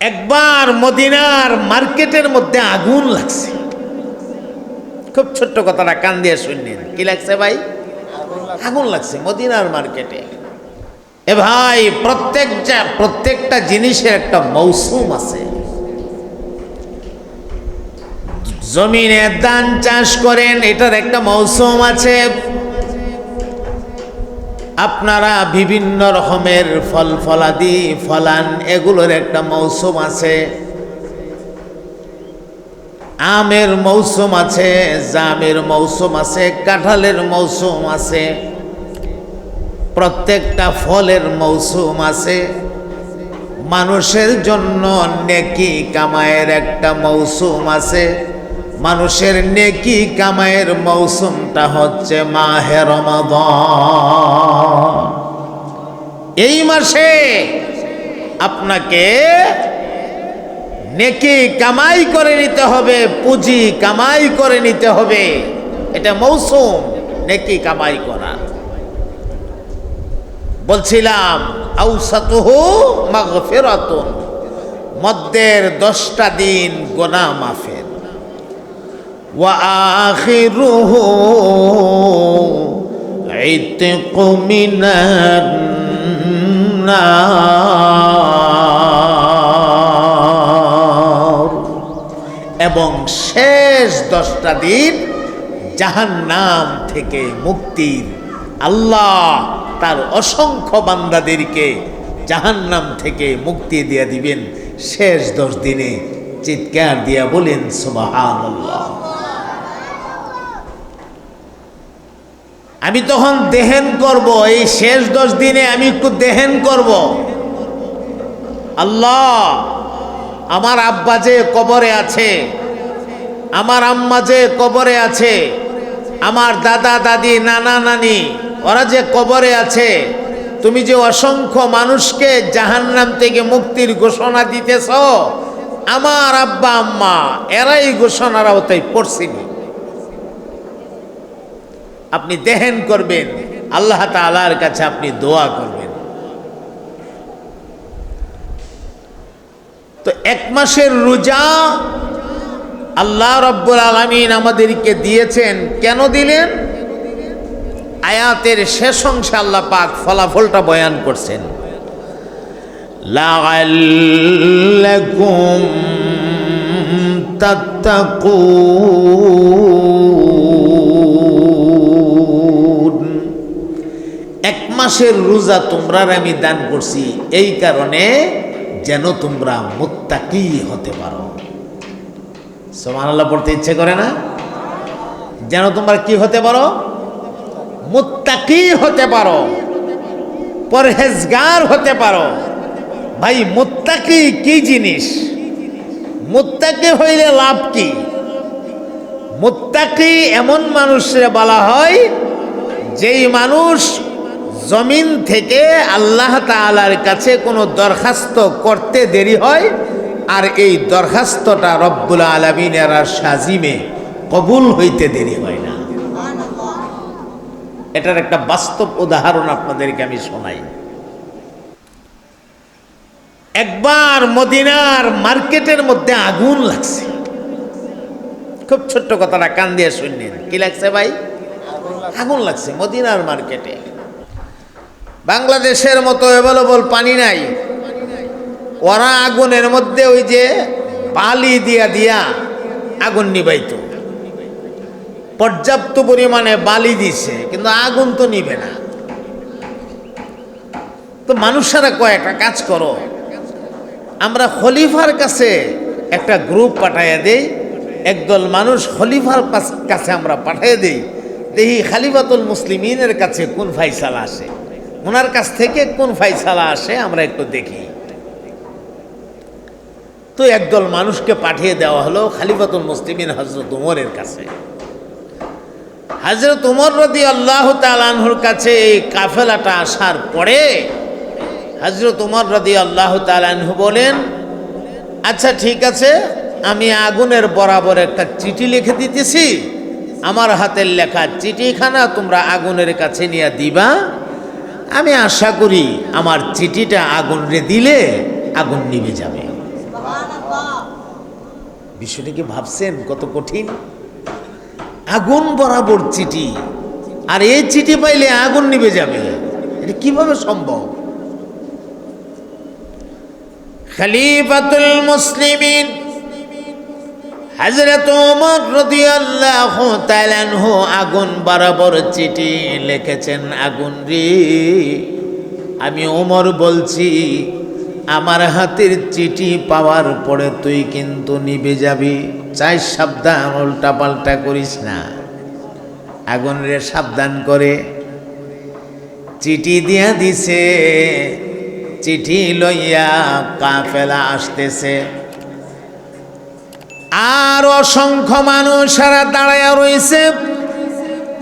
একবার মদিনার মার্কেটের মধ্যে আগুন লাগছে। খুব ছোট্ট কথাটা, কান দিয়ে শুনলেন। কি লাগছে ভাই? আগুন লাগছে মদিনার মার্কেটে। এ ভাই প্রত্যেকটা প্রত্যেকটা জিনিসের একটা মৌসুম আছে। জমিনে ধান চাষ করেন, এটার একটা মৌসুম আছে। আপনারা বিভিন্ন রকমের ফল ফলাদি, ফলান, এগুলোর একটা মৌসুম আছে। আমের মৌসুম আছে, জামের মৌসুম আছে, কাঁঠালের মৌসুম আছে, প্রত্যেকটা ফলের মৌসুম আছে। মানুষের জন্য নেকি কামায়ের একটা মৌসুম আছে। মানুষের নেকি কামায়ের মৌসুমটা হচ্ছে মাহে রমাদান। এই মাসে আপনাকে নেকি কামাই করে নিতে হবে, পুঁজি কামাই করে নিতে হবে। এটা মৌসুম, নেকি কামাই করা। বলছিলাম আউসাতুহু মাগফিরাতুন। মধ্যের দশটা দিন গোনা মাফের। আখিরুহু ইতক মিনান নার এবং শেষ দশটা দিন জাহান্নাম থেকে মুক্তির আল্লাহ তার অসংখ্য বান্দাদেরকে জাহান্নাম থেকে মুক্তি দিয়ে দিবেন। শেষ দশ দিনে চিৎকার দিয়া বলেন সুবাহান আমি তখন দেহেন করব, এই শেষ দশ দিনে আমি একটু দেহেন করব। আল্লাহ, আমার আব্বা যে কবরে আছে, আমার আম্মা যে কবরে আছে, আমার দাদা, দাদি, নানা, নানি, ওরা যে কবরে আছে, তুমি যে অসংখ্য মানুষকে জাহান্নাম থেকে মুক্তির ঘোষণা দিতেছ, আমার আব্বা, আম্মা, এরাই ঘোষণার আওতায় পড়ছিনি আপনি দেহেন করবেন, আল্লাহ তালার কাছে আপনি দোয়া করবেন। তো এক মাসের রোজা আল্লাহ রব্বুল আলমিন আমাদেরকে দিয়েছেন। কেন দিলেন? আয়াতের শেষ অংশে আল্লাহ পাক ফলাফলটা বয়ান করছেন। লাগাল্লাকুম তাত্তাকুন। মাসের রোজা তোমরা আমি দান করছি। এই কারণে যেন তোমরা মুত্তাকি হতে পারো। সোমান আল্লাহ পড়তে ইচ্ছে করে না? যেন তোমরা কি হতে পারো? মুত্তাকি হতে পারো। পরহেজগার হতে পারো। ভাই, মুত্তাকি কি জিনিস? মুত্তাকি হইলে লাভ কি? মুত্তাকি এমন মানুষের বলা হয়, যেই মানুষ জমিন থেকে আল্লাহ তালার কাছে কোনো দরখাস্ত করতে দেরি হয়, আর এই দরখাস্তটা রব্বুল আলমিনের আর সাজিমে কবুল হইতে দেরি হয় না। এটার একটা বাস্তব উদাহরণ আপনাদেরকে আমি শোনাই। একবার মদিনার মার্কেটের মধ্যে আগুন লাগছে। খুব ছোট্ট কথাটা কান দিয়ে শুনলেন কি লাগছে ভাই? আগুন লাগছে মদিনার মার্কেটে। বাংলাদেশের মতো অ্যাভেলেবল পানি নাই। ওরা আগুনের মধ্যে ওই যে বালি দিয়া দিয়া আগুন নিবাইতো। পর্যাপ্ত পরিমাণে বালি দিছে, কিন্তু আগুন তো নিবে না। তো মানুষেরা কয়েকটা কাজ করো, আমরা খলিফার কাছে একটা গ্রুপ পাঠাইয়া দেই, একদল মানুষ খলিফার কাছে আমরা পাঠিয়ে দেই, দেখি খালিফাতুল মুসলিমিনের কাছে কোন ফাইসালা আসে। ওনার কাছ থেকে কোন ফাইসালা আসে আমরা একটু দেখি। তো একদল মানুষকে পাঠিয়ে দেওয়া হলো খালিফাতুল মুসলিমিন হজরত উমরের কাছে। হজরত উমর রদি আল্লাহ তালানহুর কাছে এই কাফেলাটা আসার পরে হজরত উমর রদি আল্লাহ তালানহু বলেন আচ্ছা ঠিক আছে, আমি আগুনের বরাবর একটা চিঠি লিখে দিতেছি। আমার হাতের লেখা চিঠিখানা তোমরা আগুনের কাছে নিয়ে দিবা। আমি আশা করি আমার চিঠিটা আগুন রে দিলে আগুন নিভে যাবে। বিষয়টা কি ভাবছেন? কত কঠিন? আগুন বরাবর চিঠি। আর এই চিঠি পাইলে আগুন নিভে যাবে। এটা কীভাবে সম্ভব? খলিফাতুল মুসলিমিন হযরত ওমর রাদিয়াল্লাহু আনহু আগুন বরাবর চিঠি লিখেছেন, আগুন রে, আমি ওমর বলছি, আমার হাতের চিঠি পাওয়ার পরে তুই কিন্তু নিবে যাবি। চাই সাবধান উল্টা পাল্টা করিস না। আগুন রে, সাবধান করে। চিঠি দিয়া দিছে, চিঠি লইয়া কাফেলা আসতেছে। আর অসংখ্য মানুষেরা দাঁড়াইয়া রয়েছে।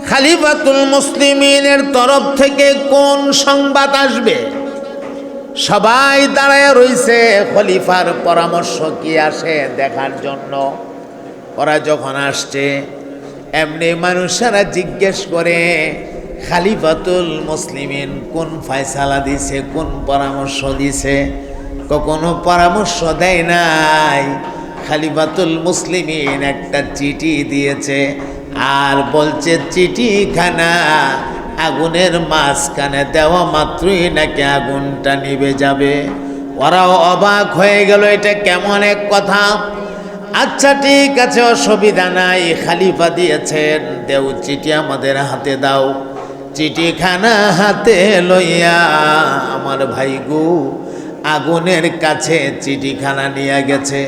খালিফাতুল মুসলিমিনের তরফ থেকে কোন সংবাদ আসবে? সবাই দাঁড়ায় রয়েছে। খলিফার পরামর্শ কি আসে দেখার জন্য? ওরা যখন আসছে, এমনি মানুষেরা জিজ্ঞেস করে, খালিফাতুল মুসলিমিন কোন ফয়সালা দিছে, কোন পরামর্শ দিছে? কখনো পরামর্শ দেয় নাই। খালিফাতুল মুসলিমিন একটা চিঠি দিয়েছে আর বলছে, চিঠিখানা আগুনের মাঝখানে দেওয়া মাত্রই নাকি আগুনটা নিভে যাবে। ওরাও অবাক হয়ে গেল, এটা কেমন এক কথা? আচ্ছা ঠিক আছে, অসুবিধা নাই, খালিফা দিয়েছেন, দেও চিঠি আমাদের হাতে দাও। চিঠিখানা হাতে লইয়া আমার ভাই গো আগুনের কাছে চিঠিখানা নিয়ে গেছে।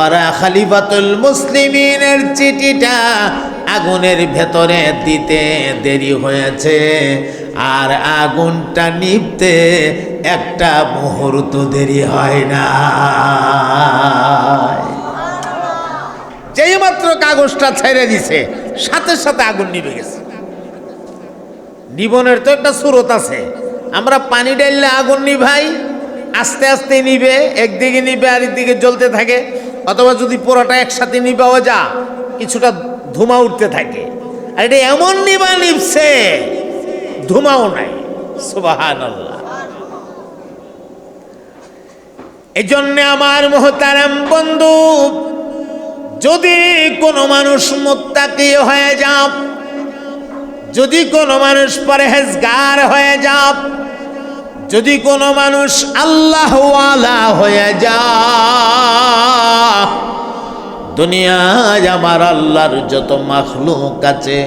ওরা খালিফাতুল মুসলিমিনের চিঠিটা আগুনের ভেতরে দিতে দেরি হয়েছে। আর আগুনটা নিভতে একটা মুহূর্ত দেরি হয় না। যেই মাত্র কাগজটা ছেড়ে দিছে, সাথে সাথে আগুন নিভে গেছে। নিবনের তো একটা স্রোত আছে। আমরা পানি ডাললে আগুন নিভাই, আস্তে আস্তে নিবে, একদিকে নিবে আর একদিকে জ্বলতে থাকে। অথবা যদি পুরোটা একসাথে নিবাও যা কিছুটা ধুমা উঠতে থাকে। আর এটা এমন নিবা নিবছে, ধুমাও নাই। সুবাহান এই জন্যে আমার মোহতারাম বন্ধু, যদি কোনো মানুষ মোত্তাকি হয়ে যাও, যদি কোনো মানুষ পরহেজগার হয়ে যাও যদি কোনো মানুষ আল্লাহওয়ালা হয়ে যা দুনিয়ায় আমার আল্লাহর যত মাখলুক আছে,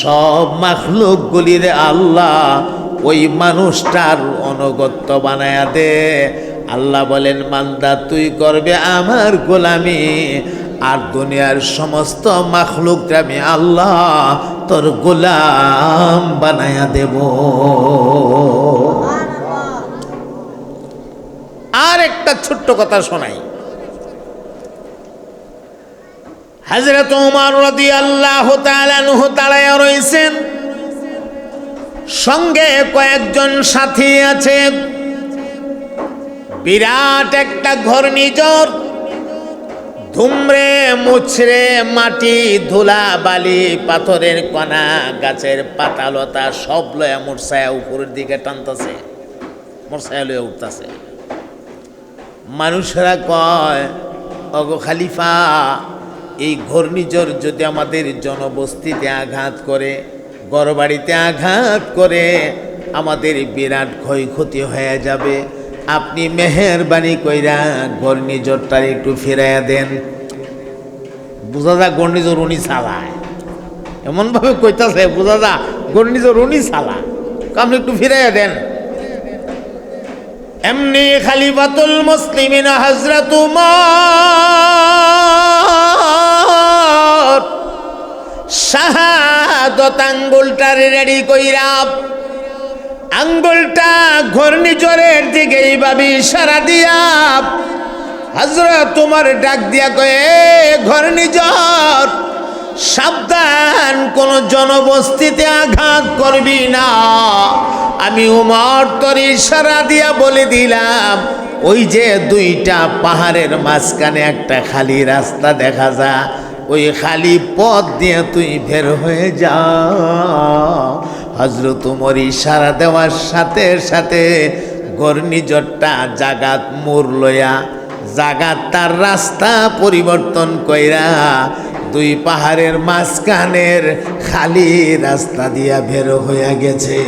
সব মাখলুকগুলির আল্লাহ ওই মানুষটার অনুগত্য বানায়া দে। আল্লাহ বলেন মান্দা তুই করবে আমার গোলামি, আর দুনিয়ার সমস্ত মাখলুকটা আমি আল্লাহ তোর গোলাম বানায়া দেব আর একটা ছোট্ট কথা শোনাই। হাজরত উমার রদি আল্লাহ তালায় রয়েছেন সঙ্গে কয়েকজন সাথী আছে। বিরাট একটা ঘূর্ণিঝড়। ধুমরে মুছরে মাটি, ধুলা, বালি, পাথরের কণা, গাছের পাতালতা সব লয়া মোরসায়া উপরের দিকে টানতেছে। মোরসায়া লয়ে উঠতেছে। মানুষেরা কয় অগো খালিফা, এই ঘূর্ণিঝড় যদি আমাদের জনবস্তিতে আঘাত করে গড়বাড়িতে আঘাত করে, আমাদের বিরাট ক্ষয়ক্ষতি হয়ে যাবে। আপনি মেহেরবানি কইরা ঘূর্ণিঝড়টার একটু ফিরাইয়া দেন। বোঝা যা, ঘূর্ণিঝড় উনি চালায়। এমনভাবে কইতাছে, বোঝা যা, ঘূর্ণিঝড় উনি চালা আপনি একটু ফিরাইয়া দেন। এমনি খালিফাতুল মুসলিমিন হজরত উমর শাহাদত আঙ্গুলটার রেডি কইরা আঙ্গুলটা ঘূর্ণিঝড়ের দিকে এইভাবে ইশারা দিয়া হজরত তোমার ডাক দিয়া কয়ে ঘূর্ণিঝড়! সাবধান, কোন জনবস্তিতে আঘাত করবি না। আমি উমর তোর ইশারা দিয়া বলে দিলাম, ওই যে দুইটা পাহাড়ের মাঝখানে একটা খালি রাস্তা দেখা যা, ওই খালি পথ দিয়ে তুই বের হয়ে যা। হজরত উমর ইশারা দেওয়ার সাথে সাথে ঘূর্ণিঝড়টা জাগাত মোর লয়া জাগাত তার রাস্তা পরিবর্তন কইরা দুই পাহাড়ের মাঝখানের খালি রাস্তা দিয়া বের হইয়া গেছে।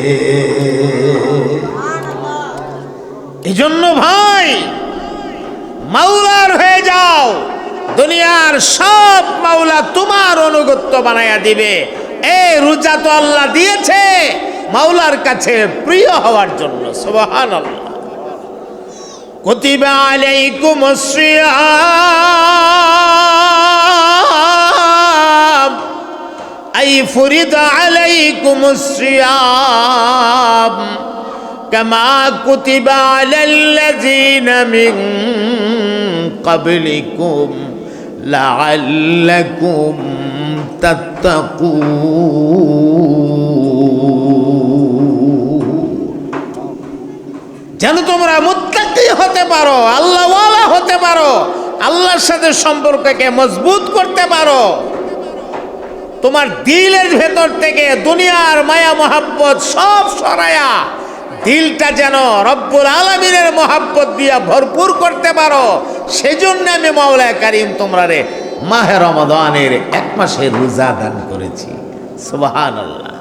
এজন্য ভাই, মাওলার হয়ে যাও। দুনিয়ার সব মাওলা তোমার অনুগত্য বানাইয়া দিবে। এই রোজা তো আল্লাহ দিয়েছে, মাওলার কাছে প্রিয় হওয়ার জন্য সুবহান আল্লাহ কতিবা আলাইকুম সিয়া أي فرض عليكم الصيام كما كتب على الذين من قبلكم لعلكم تتقون যেন তোমরা মুত্তাকি হতে পারো আল্লাহওয়ালা হতে পারো আল্লাহর সাথে সম্পর্ককে মজবুত করতে পারো তোমার দিলের ভেতর থেকে দুনিয়ার মায়া, মোহাব্বত সব সরায়া দিলটা যেন রব্বুল আলমিনের মোহাব্বত দিয়া ভরপুর করতে পারো। সেজন্য আমি মাওলায় কারিম তোমরা রে মাহের রমাদানের এক মাসের রোজা দান করেছি। সুবহানাল্লাহ।